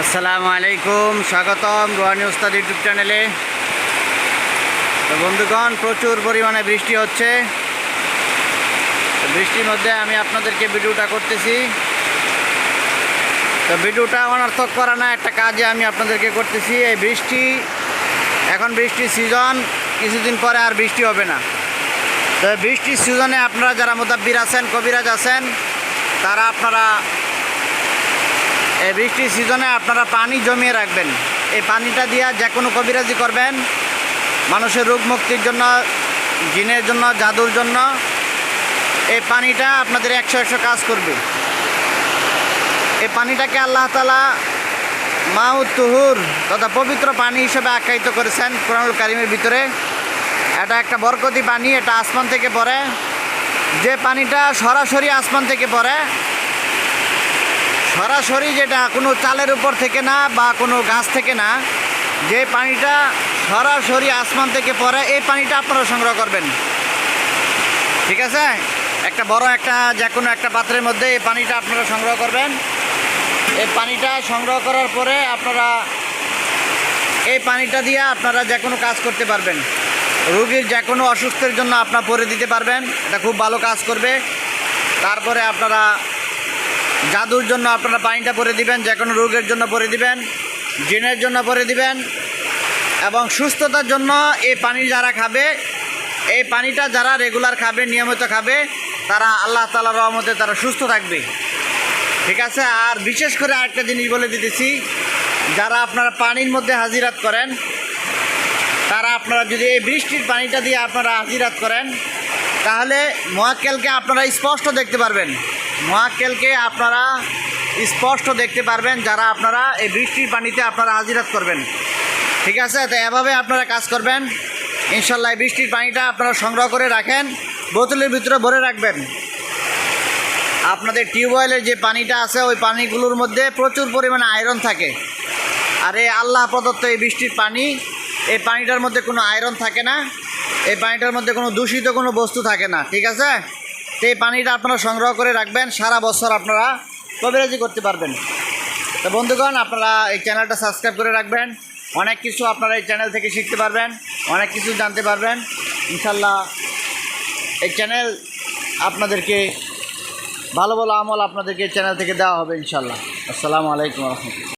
আসসালামু আলাইকুম, স্বাগতম রোহানি উস্তাদ ইউটিউব চ্যানেলে। তো বন্ধুগণ, প্রচুর পরিমাণে বৃষ্টি হচ্ছে। বৃষ্টির মধ্যে আমি আপনাদেরকে ভিডিওটা করতেছি। তো ভিডিওটা অনর্থক করা না, একটা কাজে আমি আপনাদেরকে করতেছি। এই বৃষ্টি, এখন বৃষ্টির সিজন, কিছুদিন পরে আর বৃষ্টি হবে না। তো বৃষ্টির সিজনে আপনারা যারা মোদাব্বির আছেন, কবিরাজ আছেন, তারা আপনারা বৃষ্টির সিজনে আপনারা পানি জমিয়ে রাখবেন। এই পানিটা দিয়ে যে কোনো কবিরাজি করবেন। মানুষের রোগ মুক্তির জন্য, জিনের জন্য, জাদুর জন্য এই পানিটা আপনাদের একশো একশো কাজ করবে। এই পানিটাকে আল্লাহ তালা মাউত তুহুর তথা পবিত্র পানি হিসেবে আখ্যায়িত করেছেন কোরআনুল কারিমের ভিতরে। এটা একটা বরকতি পানি, এটা আসমান থেকে পড়ে। যে পানিটা সরাসরি আসমান থেকে পড়ে সরাসরি যেটা কোনো চালের উপর থেকে না বা কোনো গাছ থেকে না, যে পানিটা সরাসরি আসমান থেকে পড়ে, এই পানিটা আপনারা সংগ্রহ করবেন। ঠিক আছে? একটা বড় একটা যে কোনো একটা পাত্রের মধ্যে এই পানিটা আপনারা সংগ্রহ করবেন। এই পানিটা সংগ্রহ করার পরে আপনারা এই পানিটা দিয়ে আপনারা যে কোনো কাজ করতে পারবেন। রুগীর যে কোনো অসুস্থের জন্য আপনার পরে দিতে পারবেন। এটা খুব ভালো কাজ করবে। তারপরে আপনারা জাদুর জন্য আপনারা পানিটা পরে দিবেন, যে কোনো রোগের জন্য পরে দিবেন, জিনের জন্য পরে দিবেন, এবং সুস্থতার জন্য এই পানি যারা খাবে, এই পানিটা যারা রেগুলার খাবে, নিয়মিত খাবে, তারা আল্লাহ তালা রহমতে তারা সুস্থ থাকবে। ঠিক আছে? আর বিশেষ করে আরেকটা জিনিস বলে দিতেছি, যারা আপনারা পানির মধ্যে হাজিরাত করেন, তারা আপনারা যদি এই বৃষ্টির পানিটা দিয়ে আপনারা হাজিরাত করেন, তাহলে মহাক্কেলকে আপনারা স্পষ্ট দেখতে পারবেন। মহাক্কেলকে আপনারা স্পষ্ট দেখতে পারবেন যারা আপনারা এই বৃষ্টির পানিতে আপনারা হাজিরাত করবেন। ঠিক আছে? তো এভাবে আপনারা কাজ করবেন। ইনশাল্লাহ এই বৃষ্টির পানিটা আপনারা সংগ্রহ করে রাখেন, বোতলের ভিতরে ভরে রাখবেন। আপনাদের টিউবওয়েলের যে পানিটা আছে, ওই পানিগুলোর মধ্যে প্রচুর পরিমাণে আয়রন থাকে। আর এই আল্লাহ প্রদত্ত এই বৃষ্টির পানি, এই পানিটার মধ্যে কোনো আয়রন থাকে না, এই পানিটার মধ্যে কোনো দূষিত কোনো বস্তু থাকে না। ঠিক আছে? এই পানিটা আপনারা সংগ্রহ করে রাখবেন, সারা বছর আপনারা কবিরাজি করতে পারবেন। তো বন্ধুগণ, আপনারা এই চ্যানেলটা সাবস্ক্রাইব করে রাখবেন। অনেক কিছু আপনারা এই চ্যানেল থেকে শিখতে পারবেন, অনেক কিছু জানতে পারবেন। ইনশাল্লাহ এই চ্যানেল আপনাদেরকে, ভালো ভালো আমল আপনাদেরকে চ্যানেল থেকে দেওয়া হবে ইনশাল্লাহ আসসালামু আলাইকুম রহমতুল্লাহ।